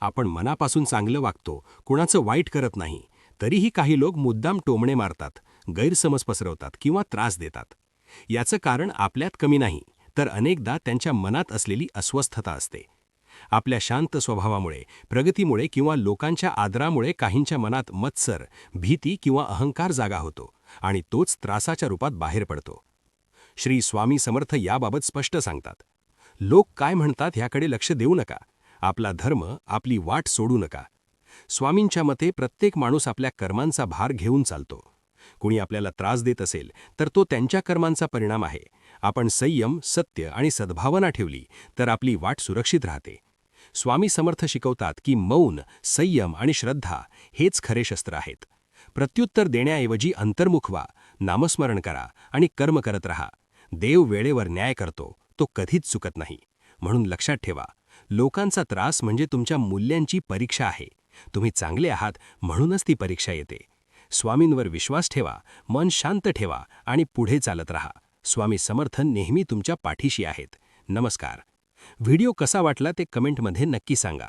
आपण मनापासून चांगलं वागतो कुणाचं वाईट करत नाही तरीही काही लोक मुद्दाम टोमणे मारतात गैरसमज पसरवतात किंवा त्रास देतात. याचं कारण आपल्यात कमी नाही तर अनेकदा त्यांच्या मनात असलेली अस्वस्थता असते. आपल्या शांत स्वभावामुळे प्रगतीमुळे किंवा लोकांच्या आदरामुळे काहींच्या मनात मत्सर भीती किंवा अहंकार जागा होतो आणि तोच त्रासाच्या रूपात बाहेर पडतो. श्री स्वामी समर्थ याबाबत स्पष्ट सांगतात. लोक काय म्हणतात ह्याकडे लक्ष देऊ नका. आपला धर्म आपली वाट सोडू नका. स्वामींच्या मते प्रत्येक माणूस आपल्या कर्मांचा भार घेऊन चालतो. कुणी आपल्याला त्रास देत असेल तर तो त्यांच्या कर्मांचा परिणाम आहे. आपण संयम सत्य आणि सद्भावना ठेवली तर आपली वाट सुरक्षित राहते. स्वामी समर्थ शिकवतात की मौन संयम आणि श्रद्धा हेच खरे शस्त्र आहेत. प्रत्युत्तर देण्याऐवजी अंतर्मुख व्हा नामस्मरण करा आणि कर्म करत रहा. देव वेळेवर न्याय करतो तो कधीच चुकत नाही. म्हणून लक्षात ठेवा लोकांचा त्रास म्हणजे तुमच्या मूल्यांची परीक्षा आहे. तुम्ही चांगले आहात म्हणूनच ती परीक्षा येते. स्वामींवर विश्वास ठेवा मन शांत ठेवा आणि पुढे चालत रहा. स्वामी समर्थन नेहमी तुमच्या पाठीशी आहेत. नमस्कार. व्हिडिओ कसा वाटला ते कमेंटमध्ये नक्की सांगा.